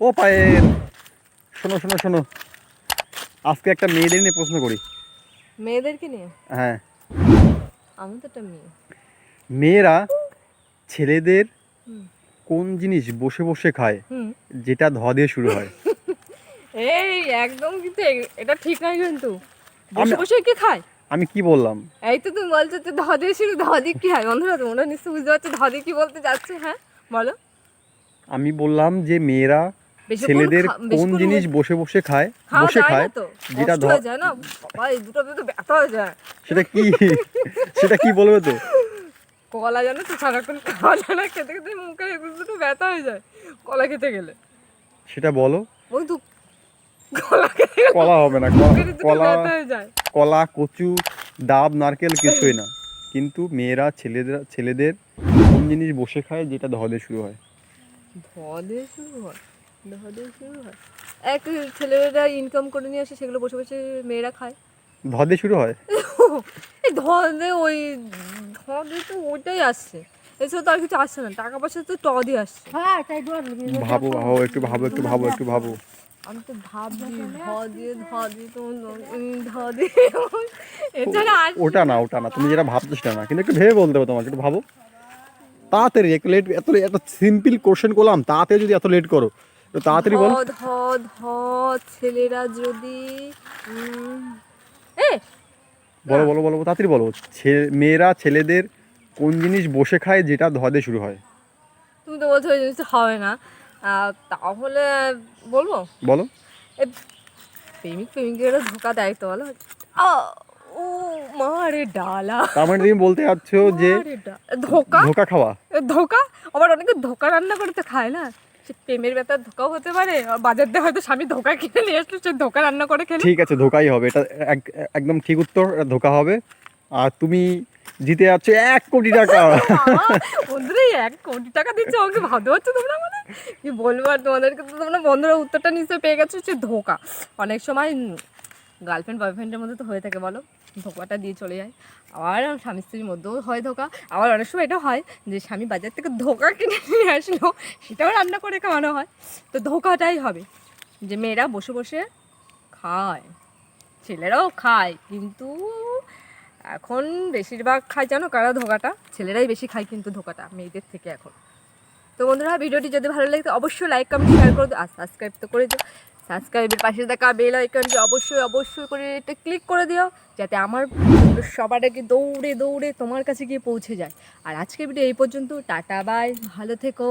ও পায়েল। শোনো শোনো শোনো। আজকে একটা মেয়েদের নিয়ে প্রশ্ন করি। মেয়েদেরকে নিয়ে? হ্যাঁ। আমি তো একটা মেয়ে। মেয়েরা ছেলেদের কোন জিনিস বসে বসে খায়? যেটা ধ দিয়ে শুরু হয়। এই একদম কিন্তু এটা ঠিক নয় কিন্তু। বসে বসে কি খায়? আমি কি বললাম? এই তো তুমি বলছো যে ধদে শুরু ধদি কি হয়? বন্ধুরা তোমরা নিশ্চয়ই বুঝতে পারছ ধদি কি বলতে যাচ্ছে হ্যাঁ? বলো। আমি বললাম যে মেয়েরা ছেলেদের কোন জিনিস বসে বসে খায় বসে খায় যেটা কষ্ট ধ- যায় না বাবা দুটো তো ব্যথা হয়ে যায়। সেটা কি? সেটা কি বলবে তো? কলা জানো তো সারাক্ষণ খাওয়া যায় না খেতে খেতে মুখে এগুলো দুটো ব্যথা হয়ে যায় কলা খেতে গেলে। সেটা বলো। ওই তো কলা হবে না কলা কলা কচু ডাব নারকেল কিছুই না। কিন্তু মেয়েরা ছেলেদের ছেলেদের কোন জিনিস বসে খায় যেটা ধ দিয়ে শুরু হয়? ধদে শুরু হয়? ধদে শুরু হয়? এক ছেলেরা ইনকাম করে নিয়ে আসে সেগুলো বসে বসে মেয়েরা খায়। ধ দিয়ে শুরু হয়? এই ধদে ওই ধদে তো ওইটাই আসছে। এছাড়া তো আর কিছু আসছে না টাকা পয়সা তো ট দিয়ে আসছে ভাবো ভাবো একটু ভাবো একটু ভাবো একটু ভাবো। আমি তো ভাবছি ধ দিয়ে ধ দিয়ে তো ধ দিয়ে এছাড়া আর ওটা না ওটা না তুমি যেটা ভাবছ সেটা না কিন্তু একটু ভেবে বলতে হবে তোমাকে একটু ভাবো। তাড়াতাড়ি একটু লেট এত এত সিম্পল কোশ্চেন করলাম তাড়াতাড়ি যদি এত লেট করো একটু তাড়াতাড়ি বল। ধ ধ ছেলেরা যদি এ! বলো বলো বলো তাড়াতাড়ি বলো মেয়েরা ছেলেদের কোন জিনিস বসে খায় যেটা ধ দিয়ে শুরু হয়? তুমি তো বলছো ওই জিনিসটা হবে না। তাহলে বলব? বলো। প্রেমিক প্রেমিকের ধোকা দেয় তো বলো। ও মারে ডালা। তার মানে তুমি বলতে যাচ্ছ যে ধোকা? ধোকা খাওয়া? ধোকা? আবার অনেকে ধোকা রান্না করে তো খায় না। সে প্রেমের ব্যাপার ধোকাও হতে পারে আর বাজার দিয়ে হয়তো স্বামী ধোকা কিনে নিয়ে আসলো সে ধোকা রান্না করে খেলে। ঠিক আছে ধোকাই হবে এটা এক- একদম ঠিক উত্তর এটা ধোকা হবে। আর তুমি জিতে যাচ্ছ এক কোটি টাকা। বাবা, বন্ধুরা এই এক কোটি টাকা দিচ্ছে আমাকে ভাবতে পারছ তোমরা মানে কি বলব আর তোমাদেরকে? তো তোমরা বন্ধুরা উত্তরটা নিশ্চয়ই পেয়ে গেছো হচ্ছে ধোকা। অনেক সময় গার্লফ্রেন্ড বয়ফ্রেন্ডের মধ্যে তো হয়ে থাকে, বলো। ধোকাটা দিয়ে চলে যায়। আবার স্বামী স্ত্রীর মধ্যেও হয় ধোকা। আবার অনেক সময় এটা হয় যে স্বামী বাজার থেকে ধোকা কিনে নিয়ে আসলো, সেটাও রান্না করে খাওয়ানো হয়। তো ধোকাটাই হবে। যে মেয়েরা বসে বসে খায়, ছেলেরাও খায়, কিন্তু এখন বেশিরভাগ খায় জানো কারা ধোকাটা? ছেলেরাই বেশি খায় কিন্তু ধোকাটা, মেয়েদের থেকে এখন। তো বন্ধুরা, ভিডিওটি যদি ভালো লাগে অবশ্যই লাইক কমেন্ট শেয়ার করে, আর সাবস্ক্রাইব তো করে দিও সাবস্ক্রাইবের পাশে থাকা বেল আইকনটি অবশ্যই অবশ্যই করে এটা ক্লিক করে দিও, যাতে আমার সবার আগে দৌড়ে দৌড়ে তোমার কাছে গিয়ে পৌঁছে যায়। আর আজকের ভিডিও এই পর্যন্ত, টাটা বাই ভালো থেকো।